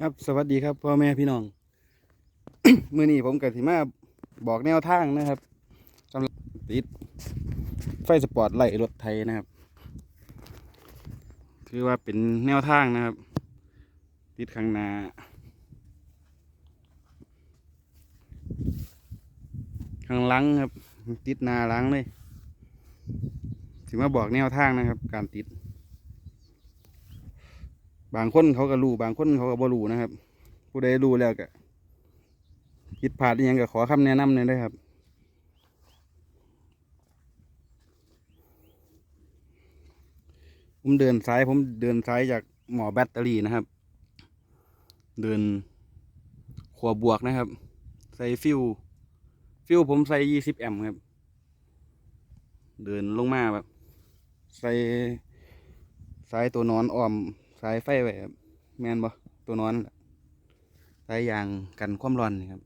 ครับสวัสดีครับพ่อแม่พี่น้อง มือนี้ผมกับสิมาบอกแนวทางนะครับสำหรับติด ไฟสปอร์ตไล่รถไทยนะครับคือว่าเป็นแนวทางนะครับ ติดข้างหน้าข้างหลังครับ ติดหน้าหลังเลยสิมาบอกแนวทางนะครับ การติด บางคนเขาก็รู้บางคนเขาก็บ่รู้นะครับ ผู้ใดรู้แล้วก็ผิดพลาดอหยังก็ขอคำแนะนำหน่อยได้ครับผมเดินสายผมเดินสายจากหมอแบตเตอรี่นะครับ เดินขวบวกนะครับ ใส่ฟิวฟิวผมใส่ยี่สิบแอมป์ครับ เดินลงมาแบบ ใส่สายตัวนอนอ้อม สายไฟไว้ครับแมนบ่ตัวนอนสายยางกันความร้อนนี่ครับ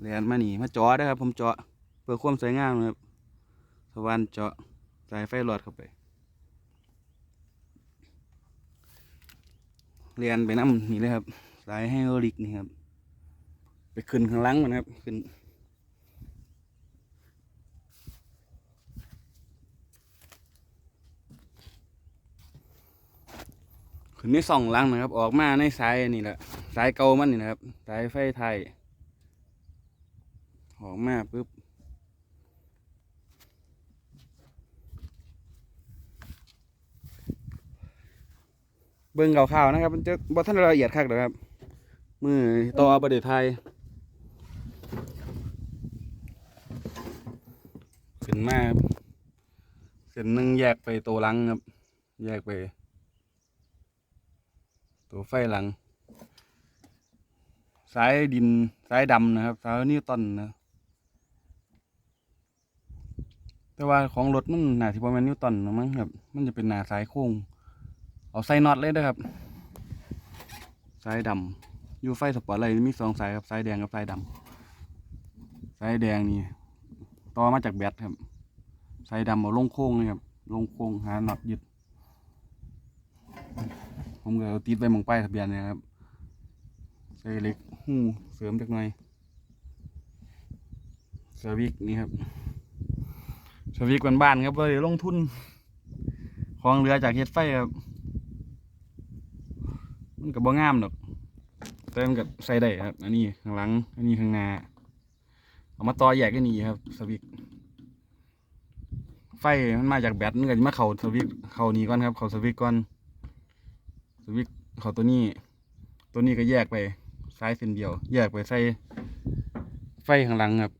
เรียนมานี่มาเจาะได้ครับ ผมเจาะเพื่อความสวยงามนะครับสว่านเจาะสายไฟหลอดเข้าไปเรียนไปน้ำนี่เลยครับ สายไฮโดรลิกนี่ครับ ไปขึ้นข้างหลังมันครับขึ้น ขึ้นในสองลังนะครับ ออกมาในสายนี่แหละสายเก่ามันนี่นะครับสายไฟไทย ออกมาปุ๊บเบิ่งข่าวนะครับ มันจะบ่ท่านละเอียดคักหรอกครับ มือต่อประเดี๋ยวไทยขึ้นมาเส้นหนึ่งแยกไปตัวลังครับ แยกไป ตัวไฟหลัง สายดินสายดำนะครับสายนิวตันนะแต่ว่าของรถมันหนาที่ประมาณนิวตันนะมั้งครับ มันจะเป็นหนาสายโค้ง เอาใส่น็อตเลยนะครับ สายดำอยู่ไฟสปอร์ตอะไรมีสองสายครับสายแดงกับสายดำสายแดงนี่ต่อมาจากแบตครับ สายดำเอาลงโค้งเลยครับลงโค้งหาน็อตยึด ผมก็เอาติดไปหมองป้ายทะเบียนเนยครับใส่เหล็กหูเสริมจักหน่อยสวิกนี่ครับสวิกบ้านๆครับเลยลงทุนของเรือจากเฮ็ดไฟครับมันก็บ่งามดอกแต่มันก็ใส่ได้ครับ อันนี้ข้างหลัง อันนี้ข้างหน้าเอามาต่อแยกกันนี่ครับ สวิกไฟมันมาจากแบตมันก็จะมาเข้าสวิกเข้านี่ก่อนครับ เข้าสวิกก่อน วิตเขาตัวนี้ ตัวนี้ก็แยกไปซ้ายเส้นเดียว แยกไปใส่ไฟข้างหลังครับ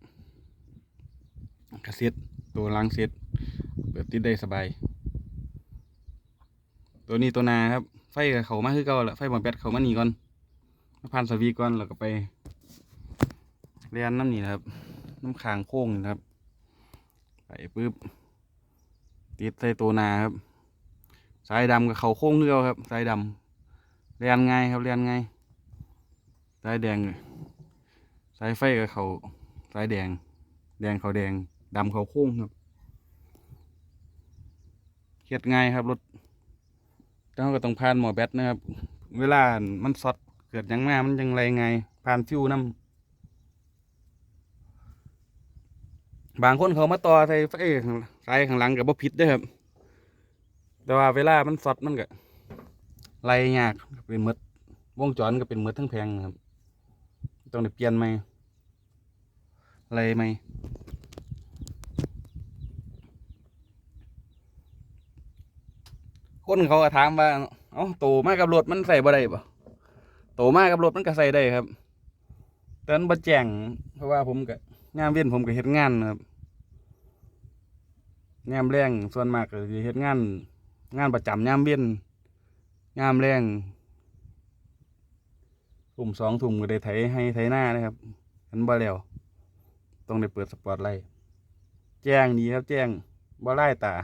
กระเซ็ตตัวหลังเซ็ตเปิดติดได้สบาย ตัวนี้ตัวนาครับ ไฟเขามาคือเก่าละไฟบอมแบตเขามานี่ก่อนมาพันสวีก่อนแล้วก็ไปเรียนน้ำนี่นะครับ น้ำคางโค้งนะครับไปปุ๊บติดใส่ตัวนาครับ สายดำกับเขาโค้งเรือครับสายดำเรียนง่ายครับเรียนง่ายสายแดงสายไฟกับเขาสายแดง แดงเขาแดงดำเขาโค้งครับเฮ็ดง่ายครับรถแต่เราก็ต้องผ่านหมอแบตนะครับ เวลามันสอดเกิดยังมามันยังไรไงผ่านฟิวน้ำบางคนเขามาต่อใส่ไฟข้างสายข้างหลังกับบ่ผิดด้วยครับ แต่ว่าเวลามันสดมันก็ไล่ยากเป็นหมดวงจรก็เป็นหมดทั้งแพงครับ ต้องได้เปลี่ยนไหมไล่ไหมคนเขาก็ถามว่าเอ้าโตมากับรถมันใส่บ่ได้ป่ะโตมากับรถมันก็ใส่ได้ครับแต่มันบ่แจ้งเพราะว่าผมก็งานเว้นผมก็เฮ็ดงานครับงานแรงส่วนมากก็เฮ็ดงาน งานประจำยามเวียนยามแรงทุ่มสองทุ่มก็ได้ไถให้ไถหน้านะครับอันบ่แล้วต้องได้เปิดสปอตไลท์แจ้งดีครับ แจ้งบ่ไล่ตา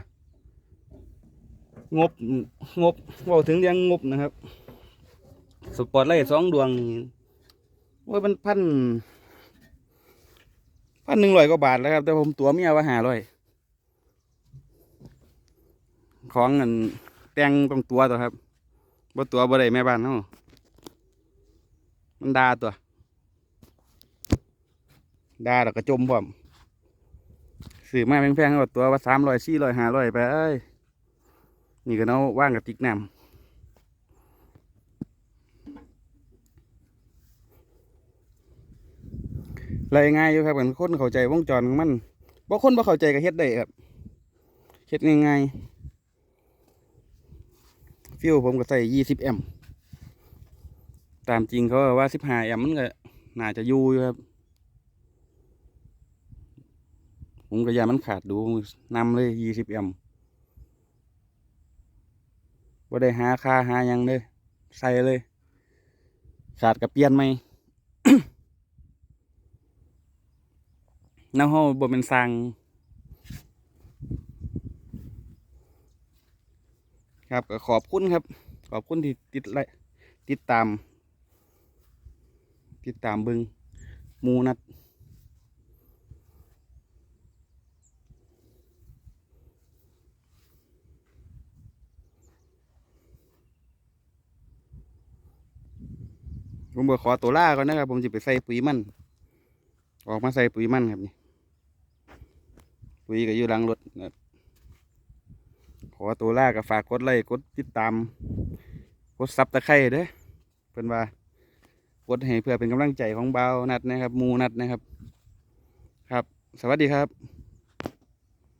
งบงบเว่าถึงเรื่องงบนะครับ สปอตไลท์สองดวงนี่โอ้ยมันพันพันหนึ่งร้อยกว่าบาทแล้วครับ แต่ผมตัวเมียว่าห้าร้อย ของเงินแต่งตรงตัวตัวครับบ่ตัวบ่ได้แม่บ้านเฮามันดาตัวดาแล้วก็จมพร้อมซื้อมาแพงๆก็ตัวว่าสามร้อยสี่ร้อยห้าร้อยไปเอ้ยนี่ก็เอาว่างกับติ๊กน้ำไรง่ายอยู่ครับกันคนเข้าใจวงจรของมันบ่คนบ่เข้าใจก็เฮ็ดได้ครับเฮ็ดง่ายๆ ฟิวผมก็ใส่ยี่สิบแอมตามจริงเขาว่าสิบห้าแอมมันก็น่าจะยูอยู่ครับ ผมก็ยามันขาดดูนำเลยยี่สิบแอมป์บ่ได้หาค่าหายังเลยใส่เลย ขาดกับเปลี่ยนไหมน้ำห้องบ่เป็นสร้าง ครับก็ขอบคุณครับ ขอบคุณที่ติดไลติดตาม ติดตามบิงมูนัดผมบอกขอตัวล่าก่อนนะครับ ผมจะไปใส่ปุ๋ยมัน ออกมาใส่ปุ๋ยมันครับนี่ปุ๋ยก็อยู่หลังรถนะครับ อตัวล่าก็ฝากกดไลค์กดติดตาม กดซับตะไคร้เด้อเพิ่นว่ากดให้เพื่อเป็นกำลังใจของเบานัดนะครับมูนัดนะครับ ครับ สวัสดีครับ